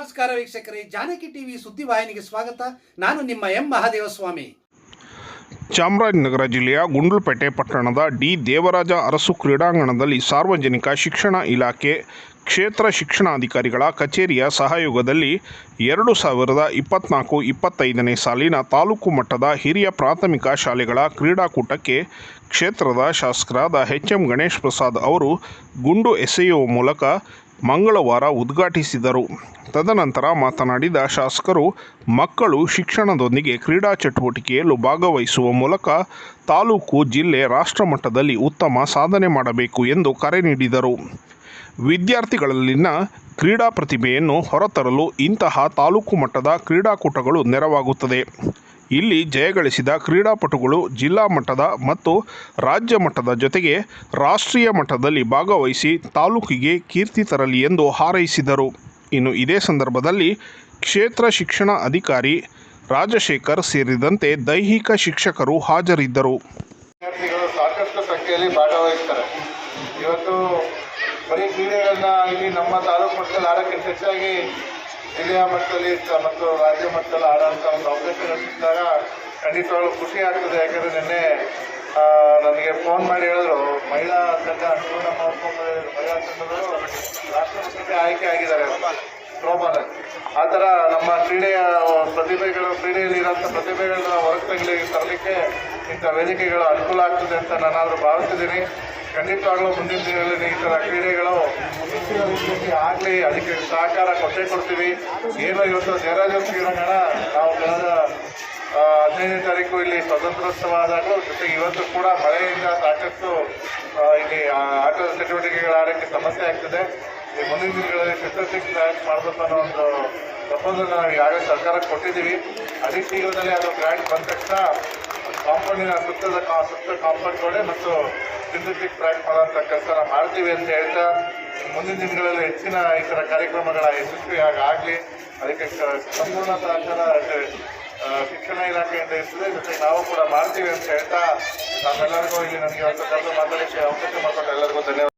ನಮಸ್ಕಾರ ವೀಕ್ಷಕರೇ, ಜಾನಕಿ ಟಿವಿ ಸುದ್ದಿವಾಹಿನಿಗೆ ಸ್ವಾಗತ. ನಾನು ನಿಮ್ಮ ಎಂ ಮಹಾದೇವಸ್ವಾಮಿ. ಚಾಮರಾಜನಗರ ಜಿಲ್ಲೆಯ ಗುಂಡ್ಲುಪೇಟೆ ಪಟ್ಟಣದ ಡಿ. ದೇವರಾಜ ಅರಸು ಕ್ರೀಡಾಂಗಣದಲ್ಲಿ ಸಾರ್ವಜನಿಕ ಶಿಕ್ಷಣ ಇಲಾಖೆ ಕ್ಷೇತ್ರ ಶಿಕ್ಷಣಾಧಿಕಾರಿಗಳ ಕಚೇರಿಯ ಸಹಯೋಗದಲ್ಲಿ ಎರಡು ಸಾವಿರದ ಇಪ್ಪತ್ನಾಲ್ಕು ಇಪ್ಪತ್ತೈದನೇ ಸಾಲಿನ ತಾಲೂಕು ಮಟ್ಟದ ಹಿರಿಯ ಪ್ರಾಥಮಿಕ ಶಾಲೆಗಳ ಕ್ರೀಡಾಕೂಟಕ್ಕೆ ಕ್ಷೇತ್ರದ ಶಾಸಕರಾದ ಎಚ್ ಎಂ ಗಣೇಶ್ ಪ್ರಸಾದ್ ಅವರು ಗುಂಡು ಎಸೆಯುವ ಮೂಲಕ ಮಂಗಳವಾರ ಉದ್ಘಾಟಿಸಿದರು. ತದನಂತರ ಮಾತನಾಡಿದ ಶಾಸಕರು, ಮಕ್ಕಳು ಶಿಕ್ಷಣದೊಂದಿಗೆ ಕ್ರೀಡಾ ಚಟುವಟಿಕೆಯಲ್ಲೂ ಭಾಗವಹಿಸುವ ಮೂಲಕ ತಾಲೂಕು, ಜಿಲ್ಲೆ, ರಾಷ್ಟ್ರಮಟ್ಟದಲ್ಲಿ ಉತ್ತಮ ಸಾಧನೆ ಮಾಡಬೇಕು ಎಂದು ಕರೆ ನೀಡಿದರು. ವಿದ್ಯಾರ್ಥಿಗಳಲ್ಲಿನ ಕ್ರೀಡಾ ಪ್ರತಿಭೆಯನ್ನು ಹೊರತರಲು ಇಂತಹ ತಾಲೂಕು ಮಟ್ಟದ ಕ್ರೀಡಾಕೂಟಗಳು ನೆರವಾಗುತ್ತದೆ. ಇಲ್ಲಿ ಜಯಗಳಿಸಿದ ಕ್ರೀಡಾಪಟುಗಳು ಜಿಲ್ಲಾ ಮಟ್ಟದ ಮತ್ತು ರಾಜ್ಯ ಮಟ್ಟದ ಜೊತೆಗೆ ರಾಷ್ಟ್ರೀಯ ಮಟ್ಟದಲ್ಲಿ ಭಾಗವಹಿಸಿ ತಾಲೂಕಿಗೆ ಕೀರ್ತಿ ತರಲಿ ಎಂದು ಹಾರೈಸಿದರು. ಇನ್ನು ಇದೇ ಸಂದರ್ಭದಲ್ಲಿ ಕ್ಷೇತ್ರ ಶಿಕ್ಷಣ ಅಧಿಕಾರಿ ರಾಜಶೇಖರ್ ಸೇರಿದಂತೆ ದೈಹಿಕ ಶಿಕ್ಷಕರು ಹಾಜರಿದ್ದರು. ವಿದ್ಯಾರ್ಥಿಗಳು ಸಾಕಷ್ಟು ಸಂಖ್ಯೆಯಲ್ಲಿ ಭಾಗವಹಿಸ್ತಾರೆ. ಇವತ್ತು ಬರೀ ಕ್ರೀಡೆಗಳನ್ನ ಇಲ್ಲಿ ನಮ್ಮ ತಾಲೂಕು ಮಟ್ಟದಲ್ಲಿ ಆಡೋಕ್ಕಿಂತ ಹೆಚ್ಚಾಗಿ ಜಿಲ್ಲೆಯ ಮಟ್ಟದಲ್ಲಿ ಮತ್ತು ರಾಜ್ಯ ಮಟ್ಟದಲ್ಲಿ ಆಡೋಂಥ ಒಂದು ಅವಕಾಶಗಳು ಸಿಕ್ಕಾಗ ಖಂಡಿತವಾಗ್ಲೂ ಖುಷಿ ಆಗ್ತದೆ. ಯಾಕಂದ್ರೆ ನಿನ್ನೆ ನನಗೆ ಫೋನ್ ಮಾಡಿ ಹೇಳಿದ್ರು, ಮಹಿಳಾ ತಂಡ ಅನುಕೂಲ ಮಾಡ್ಕೊಂಡು ಮಹಿಳಾ ತಂಡದವರು ರಾಷ್ಟ್ರಪತಿ ಆಯ್ಕೆ ಆಗಿದ್ದಾರೆ. ಥ್ರೋಬಾಲ್ ಆ ಥರ ನಮ್ಮ ಕ್ರೀಡೆಯ ಪ್ರತಿಭೆಗಳು, ಕ್ರೀಡೆಯಲ್ಲಿ ಇರೋಂಥ ಪ್ರತಿಭೆಗಳನ್ನ ಹೊರಗೆ ತೆಗಲಿ ತರಲಿಕ್ಕೆ ಇಂಥ ವೇದಿಕೆಗಳು ಅನುಕೂಲ ಆಗ್ತದೆ ಅಂತ ನಾನಾದರೂ ಭಾವಿಸಿದ್ದೀನಿ ಖಂಡಿತವಾಗ್ಲೂ ಮುಂದಿನ ದಿನಗಳಲ್ಲಿ ಈ ಥರ ಕ್ರೀಡೆಗಳು ಆಗಲಿ ಅದಕ್ಕೆ ಸಹಕಾರ ಕೊಟ್ಟೇ ಕೊಡ್ತೀವಿ. ಏನೋ ಇವತ್ತು ಜಯರಾಜ ಕ್ರೀಡಾಂಗಣ, ನಾವು ಕಳೆದ ಹದಿನೈದನೇ ತಾರೀಕು ಇಲ್ಲಿ ಸ್ವತಂತ್ರೋತ್ಸವ ಆದಾಗಲೂ ಜೊತೆಗೆ ಇವತ್ತು ಕೂಡ ಮಳೆಯಿಂದ ಸಾಕಷ್ಟು ಇಲ್ಲಿ ಆಟದ ಚಟುವಟಿಕೆಗಳ ಆಡೋಕ್ಕೆ ಸಮಸ್ಯೆ ಆಗ್ತದೆ. ಈ ಮುಂದಿನ ದಿನಗಳಲ್ಲಿ ಫೆಸಿಲಿಟೀಸ್ ತಯಾರು ಮಾಡಬೇಕು ಅನ್ನೋ ಒಂದು ಒಪ್ಪಂದ ನಾವು ಈಗಾಗಲೇ ಸರ್ಕಾರಕ್ಕೆ ಕೊಟ್ಟಿದ್ದೀವಿ. ಅತಿ ಶೀಘ್ರದಲ್ಲೇ ಅದು ಗ್ರ್ಯಾಂಡ್ ಬಂದ ತಕ್ಷಣ ಕಾಂಪೌಂಡಿನ ಸುತ್ತದ ಸುತ್ತ ಕಾಂಪೌಂಡ್ ಗೋಡೆ ಮತ್ತು ಸಿಂಥೆಟಿಕ್ ಟ್ರ್ಯಾಕ್ ಮಾಡೋಂಥ ಕೆಲಸ ಮಾಡ್ತೀವಿ ಅಂತ ಹೇಳ್ತಾ, ಮುಂದಿನ ದಿನಗಳಲ್ಲಿ ಹೆಚ್ಚಿನ ಈ ಥರ ಕಾರ್ಯಕ್ರಮಗಳ ಯಶಸ್ವಿ ಆಗಲಿ ಅದಕ್ಕೆ ಸಂಪೂರ್ಣ ಸಹಕಾರ ಶಿಕ್ಷಣ ಇಲಾಖೆಯಿಂದ ಇರ್ತದೆ ಜೊತೆಗೆ ನಾವು ಕೂಡ ಮಾಡ್ತೀವಿ ಅಂತ ಹೇಳ್ತಾ ನಮ್ಮೆಲ್ಲರಿಗೂ ಇಲ್ಲಿ ನನಗೆ ಕರೆದು ಮಾತಾಡಲಿಕ್ಕೆ ಅವಕಾಶ ಮಾಡಿಕೊಟ್ಟು ಎಲ್ಲರಿಗೂ ಧನ್ಯವಾದ.